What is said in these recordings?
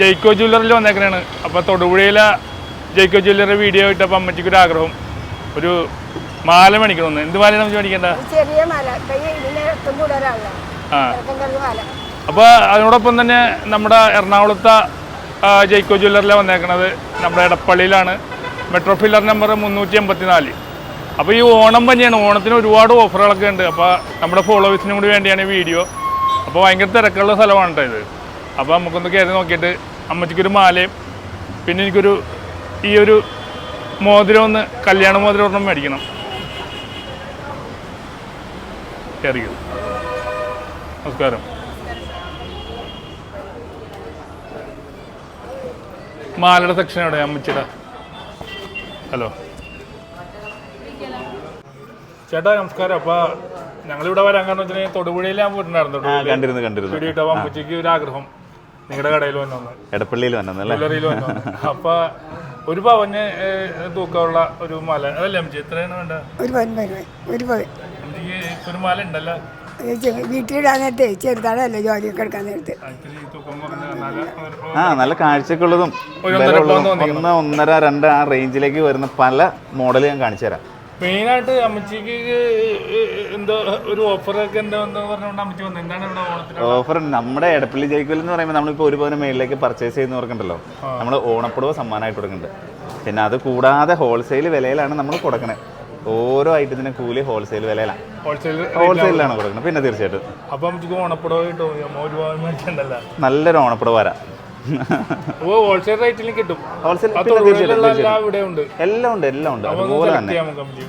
ജയ്ക്കോ ജ്വല്ലറിൽ വന്നേക്കണാണ്. അപ്പോൾ തൊടുപുഴയിലെ Jaico jewellery video ഇട്ടപ്പോൾ അമ്മച്ചിക്ക് ഒരു ആഗ്രഹം. ഒരു മാല മേടിക്കണമെന്ന് എന്ത് മാല നമുക്ക് മേടിക്കേണ്ട? ചെറിയ മാല. ആ. അപ്പോൾ അതിനോടൊപ്പം തന്നെ നമ്മുടെ എറണാകുളത്തെ ജയ്ക്കോ ജ്വല്ലറിലെ വന്നേക്കണത് നമ്മുടെ എടപ്പള്ളിയിലാണ്. മെട്രോ ഫില്ലർ നമ്പർ മുന്നൂറ്റി എൺപത്തി നാല് അപ്പോൾ ഈ ഓണം തന്നെയാണ് ഓണത്തിന് ഒരുപാട് ഓഫറുകളൊക്കെ ഉണ്ട്. അപ്പോൾ നമ്മുടെ ഫോളോവേഴ്സിനും കൂടി വേണ്ടിയാണ് ഈ വീഡിയോ അപ്പോൾ ഭയങ്കര തിരക്കുള്ള സ്ഥലമാണ് കേട്ടോ ഇത്. അപ്പോൾ നമുക്കൊന്ന് കയറി നോക്കിയിട്ട് അമ്മച്ചിക്കൊരു മാലയും പിന്നെ എനിക്കൊരു ഈ ഒരു മോതിരം ഒന്ന് കല്യാണ മോതിരം ഒരെണ്ണം മേടിക്കണം. കയറിക്കും നമസ്കാരം. മാലയുടെ സെക്ഷൻ എവിടെ അമ്മച്ചിയുടെ? ഹലോ ചേട്ടാ നമസ്കാരം. അപ്പൊ ഞങ്ങളിവിടെ വരാൻ കാരണം വെച്ചാൽ തൊടുപുഴയിൽ ഞാൻ പോയിട്ടുണ്ടായിരുന്നു. കണ്ടിരുന്നു കണ്ടിരുന്നു. അമ്മച്ചിക്ക് ഒരു ആഗ്രഹം. നിങ്ങളുടെ കടയിൽ വന്നു എടപ്പള്ളിയിൽ വന്നല്ലേ ജ്വല്ലറിയിൽ വന്നു അപ്പൊ ഒരു പവന് തൂക്കമുള്ള ഒരു മല. അതല്ല എം ജി എത്രയാണ് വേണ്ട? ഒരു പവൻ ഒരു പവൻ ഒരു മല ഉണ്ടല്ലോ. വീട്ടിലിടാൻ നേരത്തെ ചെറുതാണല്ലോ ജോലിയൊക്കെ എടുക്കാൻ നേരത്തെ. ആ നല്ല കാഴ്ചക്കുള്ളതും. ഒന്ന് ഒന്നര രണ്ട് ആ റേഞ്ചിലേക്ക് വരുന്ന പല മോഡൽ ഞാൻ കാണിച്ചു തരാം മെയിനായിട്ട് അമ്മച്ചിക്ക് എന്തോ ഒരു ഓഫറൊക്കെ എന്താ എന്താ പറഞ്ഞുകൊണ്ട് അമ്മച്ചി വന്നു. എന്താണ് ഇവിടെ ഓണത്തിന് ഓഫർ നമ്മുടെ എടപ്പള്ളി ജയിക്കൽ എന്ന് പറയുമ്പോൾ നമ്മളിപ്പോൾ ഒരു പവന് മേളിലേക്ക് പർച്ചേസ് ചെയ്യുന്ന ഓർക്കുണ്ടല്ലോ നമ്മൾ ഓണപ്പുടവ് സമ്മാനമായിട്ട് കൊടുക്കുന്നുണ്ട്. പിന്നെ അത് കൂടാതെ ഹോൾസെയിൽ വിലയിലാണ് നമ്മൾ കൊടുക്കുന്നത് ഓരോ ഐറ്റത്തിനും കൂലി ഹോൾസെയിൽ വിലയിലാണ് ഹോൾസെയിലാണ് കൊടുക്കുന്നത് പിന്നെ തീർച്ചയായിട്ടും. അപ്പം ഓണപ്പുടവ് കിട്ടും നല്ലൊരു ഓണപ്പുടവ വരാം. ഹോൾസെയിൽ റേറ്റിലും കിട്ടും. ഹോൾസെയിൽ എല്ലാം ഉണ്ട് എല്ലാം ഉണ്ട്. അതുപോലെ തന്നെ.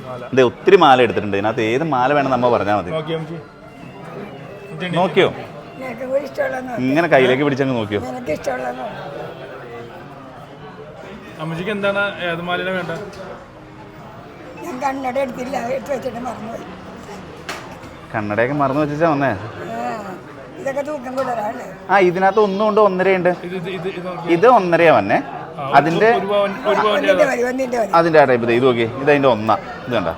മാല. ഒത്തിരി മാല എടുത്തിട്ടുണ്ട്. ഇതിനകത്ത് ഏത് മാല വേണം നമ്മ പറഞ്ഞാൽ മതി. നോക്കിയോ ഇങ്ങനെ കയ്യിലേക്ക് പിടിച്ചങ്ങ് നോക്കിയോ? അമ്മച്ചിക്ക് എന്താണ് ഏത് മാലിന വേണ്ട? ഞാൻ കണ്ണട എടുത്തില്ല അത് എടുത്ത് വെച്ചിട്ട് മറന്നുപോയി. കണ്ണടയൊക്കെ മറന്നു വെച്ചാ വന്നേ. ആ ഇതിനകത്ത് ഒന്നും ഉണ്ട് ഒന്നരയുണ്ട് ഇത് ഇത് ഇത് ഇത് ഇത് ഒന്നരയാ വന്നെ. അതിന്റെ അതിന്റെ ആ ടൈപ്പ് ഇത് നോക്കി ഇത് അതിന്റെ ഒന്നാ. ഇത് കണ്ട?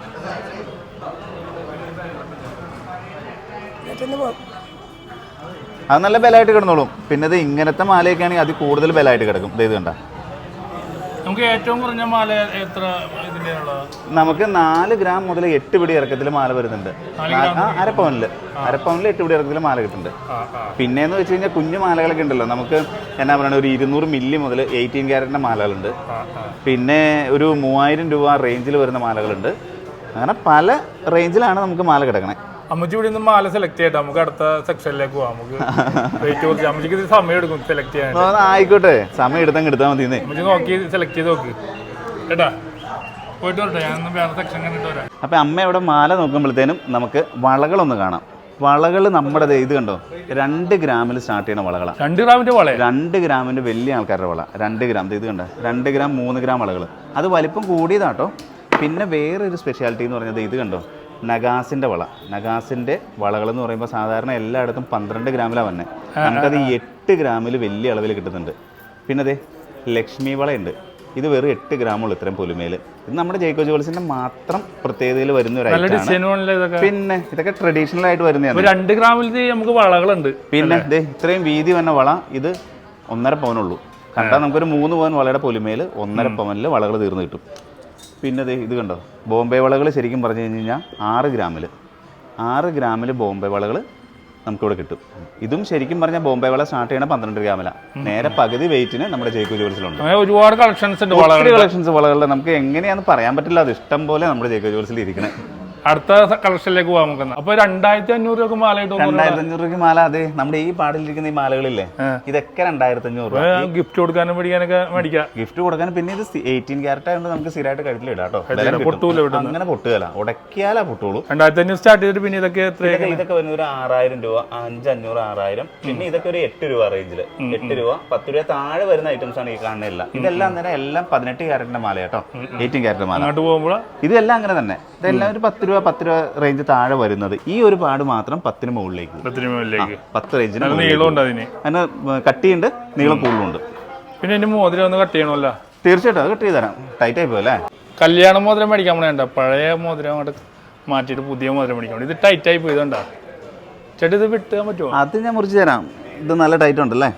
അത് നല്ല ബലമായിട്ട് കിടന്നോളും. പിന്നെ ഇത് ഇങ്ങനത്തെ മാലയൊക്കെ ആണെങ്കിൽ അത് കൂടുതൽ ബലമായിട്ട് കിടക്കും. ദേ ഇത് കണ്ട? നമുക്ക് ഏറ്റവും കുറഞ്ഞ മാല എത്ര ഇതിന്റെ നമുക്ക് നാല് ഗ്രാം മുതൽ എട്ട് പിടി ഇറക്കത്തിൽ മാല വരുന്നുണ്ട്. അരപ്പവനിൽ അരപ്പവനിൽ എട്ട് പിടി ഇറക്കത്തിൽ മാല കിട്ടുന്നുണ്ട്. പിന്നെ എന്ന് വെച്ച് കഴിഞ്ഞാൽ കുഞ്ഞു മാലകളൊക്കെ ഉണ്ടല്ലോ. നമുക്ക് എന്നാ പറയുക ഒരു ഇരുന്നൂറ് മില്ലി മുതൽ എയ്റ്റീൻ ക്യാരറ്റിന്റെ മാലകളുണ്ട്. പിന്നെ ഒരു മൂവായിരം രൂപ റേഞ്ചിൽ വരുന്ന മാലകളുണ്ട്. അങ്ങനെ പല റേഞ്ചിലാണ് നമുക്ക് മാല കിടക്കണേ. അമ്മച്ചി ഇവിടെ നിന്ന് മാല സെലക്ട് ചെയ്യട്ടെ. നമുക്ക് അടുത്ത സെക്ഷനിലേക്ക് പോവാം. നമുക്ക് റേറ്റ് കുറച്ച് അമ്മച്ചിക്ക് ഇത് സമയം എടുക്കും സെലക്ട് ചെയ്യാൻ ആയിക്കോട്ടെ. സമയം എടുത്തങ്ങ് എടുത്താൽ മതി അമ്മച്ചി നോക്കി സെലക്ട് ചെയ്ത് നോക്ക്. കേട്ടാ? പോയിട്ട് വരട്ടെ. ഞാൻ വേറെ സെക്ഷൻ കണ്ടിട്ട് വരാം. അപ്പം അമ്മ ഇവിടെ മാല നോക്കുമ്പോഴത്തേനും നമുക്ക് വളകളൊന്ന് കാണാം. വളകൾ നമ്മുടെ ഇത് കണ്ടോ? രണ്ട് ഗ്രാമിൽ സ്റ്റാർട്ട് ചെയ്യുന്ന വളകളാണ് രണ്ട് ഗ്രാമിന്റെ വള? രണ്ട് ഗ്രാമിന്റെ വലിയ ആൾക്കാരുടെ വള. രണ്ട് ഗ്രാം. ഇത് കണ്ടോ? രണ്ട് ഗ്രാം മൂന്ന് ഗ്രാം വളകൾ അത് വലിപ്പം കൂടിയതാട്ടോ. പിന്നെ വേറൊരു സ്പെഷ്യാലിറ്റി എന്ന് പറഞ്ഞത് ഇത് കണ്ടോ? നഗാസിന്റെ വള. നഗാസിന്റെ വളകൾ എന്ന് പറയുമ്പോൾ സാധാരണ എല്ലായിടത്തും പന്ത്രണ്ട് ഗ്രാമിലാണ് വന്നെ. നമുക്കത് എട്ട് ഗ്രാമിൽ വലിയ അളവിൽ കിട്ടുന്നുണ്ട്. പിന്നെ അതെ ലക്ഷ്മി വളയുണ്ട്. ഇത് വെറും എട്ട് ഗ്രാമുള്ളൂ ഇത്രയും പൊലിമയിൽ ഇത് നമ്മുടെ ജേക്കോ ജോൾസിന്റെ മാത്രം പ്രത്യേകതയിൽ വരുന്ന ഒരു ഐറ്റമാണ്. പിന്നെ ഇതൊക്കെ ട്രഡീഷണൽ ആയിട്ട് വരുന്നതാണ്. രണ്ട് ഗ്രാമിൽ നമുക്ക് വളകളുണ്ട്. പിന്നെ ഇത്രയും വീതി വന്ന വള ഇത് ഒന്നര പവനുള്ളൂ. കണ്ടാൽ നമുക്കൊരു മൂന്ന് പവൻ വളയുടെ പൊലിമയിൽ ഒന്നര പവനിൽ വളകൾ തീർന്നു കിട്ടും. പിന്നെ ഇത് കണ്ടോ? ബോംബെ വളകൾ ശരിക്കും പറഞ്ഞു കഴിഞ്ഞ് കഴിഞ്ഞാൽ ആറ് ഗ്രാമിൽ ആറ് ഗ്രാമിൽ ബോംബെ വളകൾ നമുക്കിവിടെ കിട്ടും. ഇതും ശരിക്കും പറഞ്ഞാൽ ബോംബെ വള സ്റ്റാർട്ട് ചെയ്യണ പന്ത്രണ്ട് ഗ്രാമിലാണ് നേരെ പകുതി വെയിറ്റിന് നമ്മുടെ ജയ്ക്കു ജോൽസിലുണ്ട് ഒരുപാട് കളക്ഷൻസ് ഉണ്ട് കളക്ഷൻസ് വളകളുടെ. നമുക്ക് എങ്ങനെയാണെന്ന് പറയാൻ പറ്റില്ല. അത് ഇഷ്ടം പോലെ നമ്മുടെ ജയ്ക്കു ജോൽസിൽ ഇരിക്കണേ. അടുത്ത കളക്ഷനിലേക്ക് പോകാം നമുക്ക് അപ്പൊ രണ്ടായിരത്തി അഞ്ഞൂറ് രൂപ മാല കിട്ടും രണ്ടായിരത്തി അഞ്ഞൂറ് രൂപയ്ക്ക് മാല അതെ. നമ്മുടെ ഈ പാടിലിരിക്കുന്ന ഈ മാലകളില്ലേ ഇതൊക്കെ രണ്ടായിരത്തി അഞ്ഞൂറ് രൂപ ഗിഫ്റ്റ് കൊടുക്കാനും മേടിക്കാനൊക്കെ മേടിക്കാം. ഗിഫ്റ്റ് കൊടുക്കാൻ പിന്നെ ഇത് എയ്റ്റീൻ ക്യാരറ്റ് ആയതുകൊണ്ട് നമുക്ക് സ്ഥിരമായിട്ട് കഴുത്തിലിടാം കേട്ടോ. പൊട്ടൂല അങ്ങനെ പൊട്ടുകല ഉടക്കിയാലാ പൊട്ടുള്ളൂ. രണ്ടായിരത്തി അഞ്ഞൂറ് സ്റ്റാർട്ട് ചെയ്തിട്ട് പിന്നെ ഇതൊക്കെ എത്രയാണ് ഇതൊക്കെ വരുന്ന ഒരു ആറായിരം രൂപ അഞ്ച് അഞ്ഞൂറ് ആറായിരം. പിന്നെ ഇതൊക്കെ ഒരു എട്ട് രൂപ റേഞ്ചിൽ എട്ട് രൂപ പത്ത് രൂപ താഴെ വരുന്ന ഐറ്റംസ് ആണ് ഈ കാണുന്നില്ല ഇതെല്ലാം അന്നേരം എല്ലാം പതിനെട്ട് ക്യാരറ്റിന്റെ മാല കേട്ടോ. എയ്റ്റീൻ ക്യാരറ്റ് മാല. ഇതെല്ലാം അങ്ങനെ തന്നെ. ഇതെല്ലാം ഒരു പത്ത് രൂപ പത്ത് രൂപ റേഞ്ച് താഴെ വരുന്നത്. ഈ ഒരു പാട് മാത്രം പത്തിന് മുകളിലേക്ക്. പത്തിന് മുകളിലേക്ക്. പത്ത് റേഞ്ചിന്. നീളമുണ്ട് അതിന്. അതിന് കട്ടിയുണ്ട് നീളം കൂടുതലുണ്ട്. പിന്നെ എന്റെ മോതിരം ഒന്ന് കട്ട് ചെയ്യണമല്ലോ. തീർച്ചയായിട്ടും അത് കട്ട് ചെയ്ത് തരാം. ടൈറ്റ് ആയി പോയല്ലേ? കല്യാണ മോതിരം മേടിക്കാൻ വേണ്ട പഴയ മോതിരം അങ്ങോട്ട് മാറ്റിയിട്ട് പുതിയ മോതിരം മേടിക്കാൻ ഇത് ടൈറ്റ് ആയി പോയതുകൊണ്ടാ ചേട്ടാ ഇത് വിട്ടാൻ പറ്റുമോ? അത് ഞാൻ മുറിച്ച് തരാം. ഇത് നല്ല ടൈറ്റ് ഉണ്ടല്ലേ?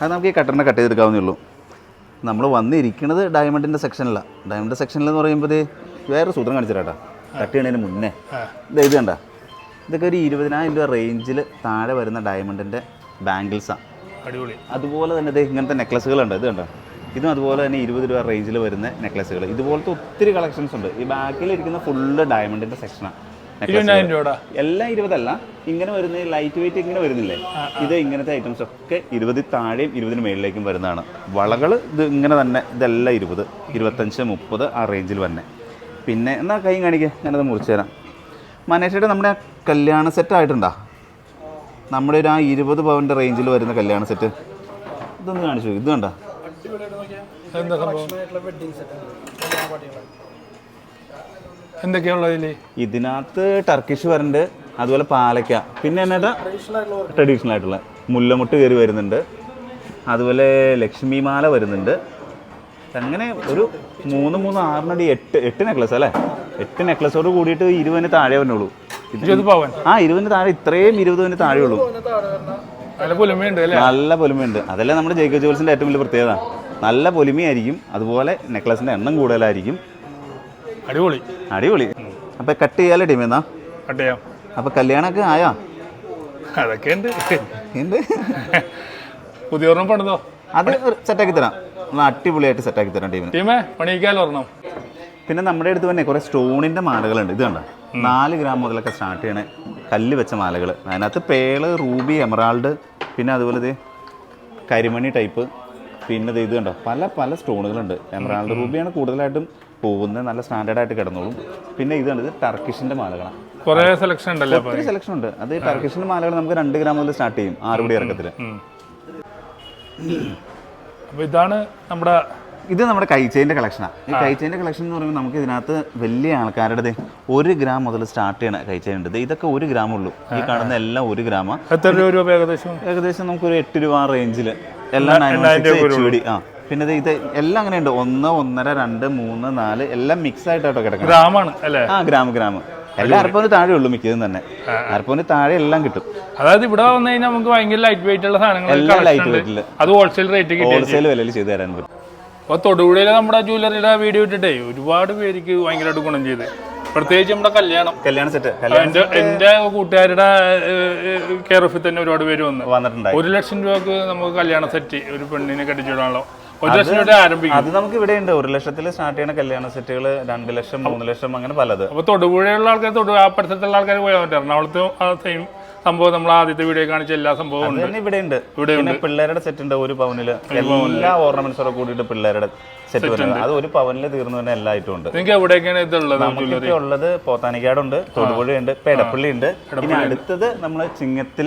അത് നമുക്ക് ഈ കട്ടറിനെ കട്ട് ചെയ്തെടുക്കാവുന്നേ ഉള്ളൂ. നമ്മൾ വന്നിരിക്കുന്നത് ഡയമണ്ടിന്റെ സെക്ഷനിലാണ് ഡയമണ്ട് സെക്ഷനിൽ എന്ന് പറയുമ്പോൾ വേറെ സൂത്രം കാണിച്ചു തരാട്ടാ കട്ട് ചെയ്യണതിന് മുന്നേ ഇത് ഇത് കണ്ട. ഇതൊക്കെ ഒരു ഇരുപതിനായിരം രൂപ റേഞ്ചിൽ താഴെ വരുന്ന ഡയമണ്ടിന്റെ ബാംഗിൾസാണ് അടിപൊളി. അതുപോലെ തന്നെ ഇത് ഇങ്ങനത്തെ നെക്ലസുകളുണ്ട് ഇത് കണ്ടോ? ഇതും അതുപോലെ തന്നെ ഇരുപത് രൂപ റേഞ്ചിൽ വരുന്ന നെക്ലസുകൾ ഇതുപോലത്തെ ഒത്തിരി കളക്ഷൻസ് ഉണ്ട്. ഈ ബാക്കിൽ ഇരിക്കുന്ന ഫുള്ള് ഡയമണ്ടിന്റെ സെക്ഷനാണ് എല്ലാം ഇരുപതല്ല. ഇങ്ങനെ വരുന്ന ലൈറ്റ് വെയിറ്റ് ഇങ്ങനെ വരുന്നില്ലേ? ഇത് ഇങ്ങനത്തെ ഐറ്റംസ് ഒക്കെ ഇരുപതിൽ താഴെയും ഇരുപതിന് മേളിലേക്കും വരുന്നതാണ്. വളകൾ ഇത് ഇങ്ങനെ തന്നെ. ഇതെല്ലാം ഇരുപത്. ഇരുപത്തഞ്ച് മുപ്പത് ആ റേഞ്ചിൽ തന്നെ പിന്നെ എന്നാ കൈ കാണിക്കുക ഞാനത് മുറിച്ച് തരാം മനേഷയുടെ നമ്മുടെ കല്യാണ സെറ്റ് ആയിട്ടുണ്ടോ? നമ്മുടെ ഒരു ആ ഇരുപത് പവന്റെ റേഞ്ചിൽ വരുന്ന കല്യാണ സെറ്റ് ഇതൊന്ന് കാണിച്ചു ഇത് കണ്ട? എന്തൊക്കെയാണുള്ളത് ഇതിനകത്ത് ടർക്കിഷ് വരുന്നുണ്ട് അതുപോലെ പാലക്ക. പിന്നെ എന്നാ ട്രഡീഷണൽ ആയിട്ടുള്ള. മുല്ലമുട്ട് കയറി വരുന്നുണ്ട്. അതുപോലെ ലക്ഷ്മിമാല വരുന്നുണ്ട്. അങ്ങനെ ഒരു മൂന്ന് മൂന്ന് ആറിനടി എട്ട് എട്ട് നെക്ലസ് അല്ലേ? എട്ട് നെക്ലസോട് കൂടിയിട്ട് ഇരുപതിന് താഴെ പവൻ? ആ ഇരുപതിന് താഴെ ഇത്രയും ഇരുപതിന് താഴെ ഉള്ളൂ നല്ല പുലമയുണ്ട്. അതല്ലേ നമ്മുടെ ജേക്കോ ജോൽസിന്റെ ഏറ്റവും വലിയ പ്രത്യേകത? നല്ല പൊലിമയായിരിക്കും അതുപോലെ നെക്ലസിന്റെ എണ്ണം കൂടുതലായിരിക്കും. അടിപൊളി. അടിപൊളി. അപ്പൊ കട്ട് ചെയ്യാലോ ടീമെന്നാ കട്ട് ചെയ്യാം. അപ്പൊ കല്യാണമൊക്കെ ആയോ? അതൊക്കെ ഉണ്ട്. ഉണ്ട് പുതിയ ഓർമ്മ പണിതോ? അത് സെറ്റാക്കി തരാം. നമ്മൾ അടിപൊളിയായിട്ട് സെറ്റാക്കി തരാം ടീമിന് ടീമേ പണിയിക്കാലോ ഒരെണ്ണം. പിന്നെ നമ്മുടെ അടുത്ത് തന്നെ കുറേ സ്റ്റോണിന്റെ മാലകളുണ്ട്. ഇത് കണ്ടോ? നാല് ഗ്രാം മുതലൊക്കെ സ്റ്റാർട്ട് ചെയ്യണ കല്ല് വെച്ച മാലകൾ അതിനകത്ത് പേൾ റൂബി എമറാൾഡ് പിന്നെ അതുപോലെ ഇത് കരിമണി ടൈപ്പ് പിന്നെ ഇത് കണ്ടോ? പല പല സ്റ്റോണുകളുണ്ട്. എമറാൾഡ് റൂബിയാണ് കൂടുതലായിട്ടും പോകുന്നത്. നല്ല സ്റ്റാൻഡേർഡ് ആയിട്ട് കിടന്നോളും. പിന്നെ ഇത് കണ്ടത് ടർക്കിഷിന്റെ മാലകളാണ്. കുറേ സെലക്ഷൻ ഉണ്ടല്ലേ ഒത്തിരി സെലക്ഷൻ ഉണ്ട്. അത് ടർക്കിഷിന്റെ മാലകൾ നമുക്ക് രണ്ട് ഗ്രാം മുതൽ സ്റ്റാർട്ട് ചെയ്യും. ആറുപടി ഇറക്കത്തിൽ ഉം. അപ്പൊ ഇതാണ് നമ്മുടെ ഇത് നമ്മുടെ കൈച്ചേന്റെ കളക്ഷനാണ് ഈ കൈച്ചേന്റെ കളക്ഷൻ എന്ന് പറയുമ്പോൾ നമുക്ക് ഇതിനകത്ത് വലിയ ആൾക്കാരുടെ ഒരു ഗ്രാം മുതൽ സ്റ്റാർട്ട് ചെയ്യണ ദേ ഇതൊക്കെ ഒരു ഗ്രാം ഉള്ളൂ. ഈ കാണുന്ന എല്ലാം ഒരു ഗ്രാമാണ് എത്ര രൂപ ഏകദേശം? ഏകദേശം നമുക്കൊരു എട്ട് രൂപ റേഞ്ചിൽ എല്ലാം നയൻ ആ. പിന്നെ ഇത് എല്ലാം അങ്ങനെയുണ്ട്. ഒന്ന് ഒന്നര രണ്ട് മൂന്ന് നാല് എല്ലാം മിക്സ് ആയിട്ടോ കിടക്കണം ഗ്രാമാണ് അല്ലേ? ആ ഗ്രാം ഗ്രാം എല്ലാം അരപ്പവന് താഴെ ഉള്ളൂ മിക്കതും തന്നെ. അരപ്പവന് താഴെ എല്ലാം കിട്ടും. അതായത് ഇവിടെ വന്നു കഴിഞ്ഞാൽ നമുക്ക് ഭയങ്കര ലൈറ്റ് വെയിറ്റ് ഉള്ള സാധനങ്ങൾ എല്ലാം ലൈറ്റ് ഉണ്ട്. വെയിറ്റിൽ അത് ഹോൾസെയിൽ റേറ്റ് ഹോൾസെയിൽ വിലയിൽ ചെയ്തു തരാൻ പറ്റും. അപ്പോൾ തൊടുപുഴയിലെ നമ്മുടെ ജ്വല്ലറിയുടെ വീഡിയോ ഇട്ടിട്ടേ ഒരുപാട് പേർക്ക് ഭയങ്കരമായിട്ട് ഗുണം ചെയ്ത്. പ്രത്യേകിച്ച് നമ്മുടെ കല്യാണം. കല്യാണ സെറ്റ് എന്റെ എന്റെ കൂട്ടുകാരുടെ കെയർ ഓഫിൽ തന്നെ ഒരുപാട് പേര് വന്നു. വന്നിട്ടുണ്ടായി. ഒരു ലക്ഷം രൂപക്ക് നമുക്ക് കല്യാണ സെറ്റ് ഒരു പെണ്ണിനെ കെട്ടിച്ചിടാണല്ലോ അത് നമുക്ക് ഇവിടെ ഉണ്ട്. ഒരു ലക്ഷത്തിൽ സ്റ്റാർട്ട് ചെയ്യുന്ന കല്യാണ സെറ്റുകൾ രണ്ട് ലക്ഷം മൂന്ന് ലക്ഷം അങ്ങനെ പലത്. അപ്പൊ തൊടുപുഴയുള്ള ആൾക്കാർ തൊടു ആ പരിസരത്തുള്ള ആൾക്കാർ പോയാൽ പറ്റും എറണാകുളത്ത് സെയിം സംഭവം നമ്മൾ ആദ്യത്തെ വീഡിയോ കാണിച്ച എല്ലാ സംഭവവും ഇവിടെ ഉണ്ട്. ഇവിടെ പിള്ളേരുടെ സെറ്റ് ഉണ്ട്. ഒരു പവനിൽ എല്ലാ ഓർണമെന്റ്സോടെ കൂടിയിട്ട് പിള്ളേരുടെ സെറ്റ് വരുന്നത് അത് ഒരു പവനിൽ തീർന്നു തന്നെ എല്ലാ ഐറ്റം ഉണ്ട്. നിങ്ങൾക്ക് എവിടെയൊക്കെയാണ് ഇതുള്ളത് നമുക്കിപ്പോ ഉള്ളത് പോത്താനിക്കാടുണ്ട് തൊടുപുഴയുണ്ട് ഉണ്ട് പേടപ്പള്ളി ഉണ്ട് ഇനി അടുത്തത് നമ്മൾ ചിങ്ങത്തിൽ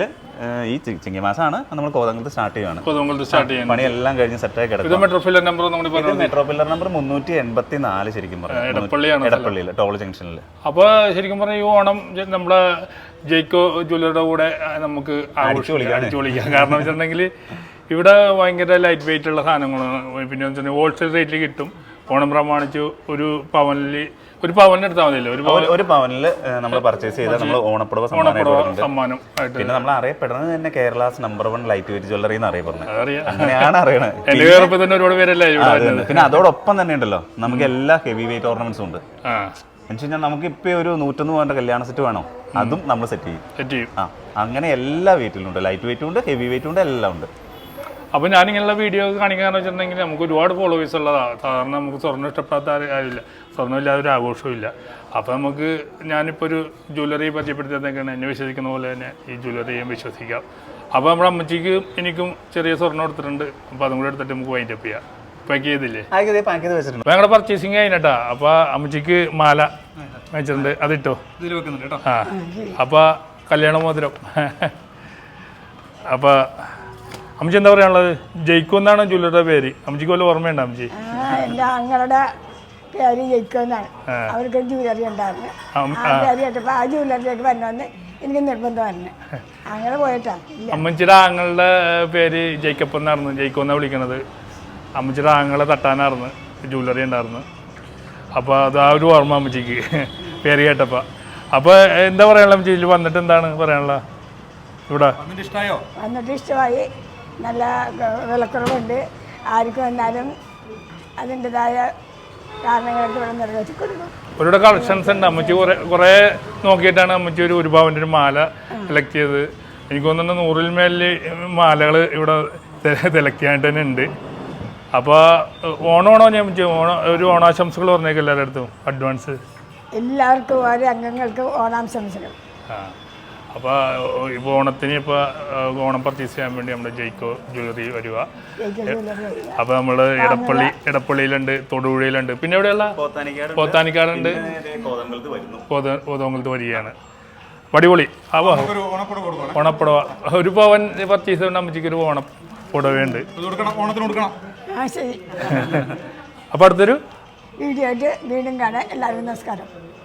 ഈ ചിങ്ങി മാസമാണ് നമ്മൾ കോതങ്കത്ത് സ്റ്റാർട്ട് ചെയ്യുകയാണ് കൊതുമ്പലത്ത് സ്റ്റാർട്ട് ചെയ്യുന്നത്. പണിയെല്ലാം കഴിഞ്ഞ് സെറ്റായി കിടക്കും. മെട്രോ ഫില്ലർ നമ്പർ നമ്മൾ മെട്രോ പില്ലർ നമ്പർ മുന്നൂറ്റി എൺപത്തി നാല് ശരിക്കും പറഞ്ഞു എടപ്പള്ളിയാണ് എടപ്പള്ളിയിൽ ടോൾ ജംഗ്ഷനിൽ അപ്പോൾ ശരിക്കും പറഞ്ഞാൽ ഈ ഓണം നമ്മളെ നമ്മുടെ ജയ്ക്കോ ജ്വല്ലറുടെ കൂടെ നമുക്ക് അടിച്ചു വിളിക്കാം. കാരണം വെച്ചിട്ടുണ്ടെങ്കിൽ ഇവിടെ ഭയങ്കര ലൈറ്റ് വെയിറ്റ് ഉള്ള സാധനങ്ങളാണ്. പിന്നെ വെച്ചിട്ടുണ്ടെങ്കിൽ ഹോൾസെയിൽ റേറ്റിൽ കിട്ടും. ഓണം പ്രമാണിച്ച് ഒരു പവനിൽ ഒരു പവനിന് എടുത്താൽ മതിയല്ലോ. ഒരു ഒരു പവനിൽ നമ്മൾ പർച്ചേസ് ചെയ്താൽ നമ്മൾ ഓണപ്പുടവ സമ്മാനം പിന്നെ നമ്മൾ അറിയപ്പെടുന്നത് തന്നെ Kerala's number one light weight jewellery എന്ന് അറിയപ്പെടുന്നത് അങ്ങനെയാണ് അറിയണത്. തന്നെ ഒരുപാട് പേരല്ലേ പിന്നെ അതോടൊപ്പം തന്നെ ഉണ്ടല്ലോ. നമുക്ക് എല്ലാ ഹെവി വെയിറ്റ് ഓർണമെന്റ്സും ഉണ്ട്. നമുക്ക് ഇപ്പൊ ഒരു നൂറ്റൊന്ന് പോകേണ്ട കല്യാണ സെറ്റ് വേണോ? അതും നമ്മൾ സെറ്റ് ചെയ്യും. സെറ്റ് ചെയ്യും. ആ അങ്ങനെ എല്ലാ വെയിറ്റിലും ഉണ്ട്. ലൈറ്റ് വെയിറ്റും ഉണ്ട് ഹെവി വെയിറ്റും ഉണ്ട് എല്ലാം ഉണ്ട്. അപ്പോൾ ഞാനിങ്ങനെയുള്ള വീഡിയോ കാണിക്കാന്ന് വെച്ചിട്ടുണ്ടെങ്കിൽ നമുക്ക് ഒരുപാട് ഫോളോവേഴ്സ് ഉള്ളതാണ് സാധാരണ നമുക്ക് സ്വർണം ഇഷ്ടപ്പെടാത്ത ആരും ആരില്ല സ്വർണം ഇല്ലാതെ ഒരു ആഘോഷവും ഇല്ല അപ്പോൾ നമുക്ക് ഞാനിപ്പോൾ ഒരു ജ്വല്ലറി പരിചയപ്പെടുത്തിയതൊക്കെയാണ്. എന്നെ വിശ്വസിക്കുന്ന പോലെ തന്നെ ഈ ജ്വല്ലറിയും വിശ്വസിക്കാം. അപ്പോൾ നമ്മുടെ അമ്മച്ചിക്ക് എനിക്കും ചെറിയ സ്വർണം എടുത്തിട്ടുണ്ട് അപ്പോൾ അതും കൂടെ എടുത്തിട്ട് നമുക്ക് വൈൻഡപ്പ് ചെയ്യാം. പാക്ക് ചെയ്തില്ലേ? പാക്ക് ചെയ്ത് വെച്ചിട്ടുണ്ട്. അപ്പോൾ ഞങ്ങളുടെ പർച്ചേസിങ് കഴിഞ്ഞിട്ടാ. അപ്പോൾ അമ്മച്ചിക്ക് മാല വെച്ചിട്ടുണ്ട്. അതിട്ടോ? ഇതിൽ വെക്കുന്നുണ്ട് കേട്ടോ. ആ. അപ്പോൾ കല്യാണ മോതിരം. അപ്പോൾ അമ്മച്ചി എന്താ പറയാനുള്ളത്? ജയിക്കും എന്നാണ് ജൂലിയുടെ പേര്. അമ്മച്ചിക്ക് വല്ല ഓർമ്മയുണ്ട് അമ്മച്ചി? ആങ്ങളുടെ പേര് ജയിക്കുമെന്നാണ് അവർക്ക് ജൂലറി ഉണ്ടായിരുന്നു. അം- ആ. ജ്വല്ലറിയിലേക്ക് വരണമെന്ന് എനിക്ക് നിർബന്ധമായിരുന്നു അങ്ങനെ പോയിട്ടാ. ഇല്ല. അമ്മച്ചിയുടെ ആങ്ങളുടെ പേര് ജയിക്കപ്പ് എന്നായിരുന്നു. ജയിക്കും എന്നാണ് വിളിക്കണത്? അമ്മച്ചിയുടെ ആങ്ങളെ തട്ടാനായിരുന്നു. ജൂലറി ഉണ്ടായിരുന്നു. അപ്പോൾ അത് ആ ഒരു ഓർമ്മ അമ്മച്ചിക്ക്. പേര് കേട്ടപ്പോൾ അപ്പോൾ എന്താ പറയാനുള്ള അമ്മച്ചി? ഇതിൽ വന്നിട്ട് എന്താണ് പറയാനുള്ള ഇവിടെ. വന്നിട്ട് ഇഷ്ടമായി. നല്ല വിലക്കുറവുണ്ട്. ആർക്ക് വന്നാലും അതിന്റെതായ കാരണങ്ങളൊക്കെ ഇവിടെ നിറവേറ്റി കൊടുക്കും. ഒരുപാട് കളക്ഷൻസ് ഉണ്ട്. അമ്മച്ചി കുറേ കുറേ നോക്കിയിട്ടാണ് അമ്മച്ചി ഒരു ഒരു പവന്റെ ഒരു മാല സെലക്ട് ചെയ്തത്. എനിക്ക് തോന്നുന്നു നൂറിൽ മേലിൽ മാലകൾ ഇവിടെ സെലക്ട് തന്നെ ഉണ്ട്. അപ്പോൾ ഓണമാണോ ഞാൻ അമ്മച്ചി? ഓണം ഒരു ഓണാശംസകൾ പറഞ്ഞേക്കും എല്ലാവരുടെ അടുത്തും. അഡ്വാൻസ്. എല്ലാവർക്കും ഓരോ അംഗങ്ങൾക്കും ഓണാംശംസകൾ. ആ. അപ്പോൾ ഇപ്പോൾ ഓണത്തിന് ഇപ്പോൾ ഓണം പർച്ചേസ് ചെയ്യാൻ വേണ്ടി നമ്മുടെ ജയ്ക്കോ ജ്വല്ലറി വരിക. അപ്പോൾ നമ്മൾ ഇടപ്പള്ളി ഇടപ്പള്ളിയിലുണ്ട് തൊടുപുഴയിലുണ്ട്. പിന്നെ എവിടെയുള്ള? പോത്താനിക്കാടുണ്ട്. കോതമ്പലത്ത് വരുന്നു. കോത- കോതമംഗലത്ത് വരികയാണ്. പടിപൊളി അപ്പോൾ ഓണപ്പുടവ ഒരു പവൻ പർച്ചേസ് ചെയ്യുന്ന അമ്മച്ചിക്ക് ഒരു ഓണപ്പുടവയുണ്ട്. അപ്പോൾ അടുത്തൊരു? വീഡിയോ ആയിട്ട് വീണ്ടും കാണാൻ എല്ലാവർക്കും നമസ്കാരം.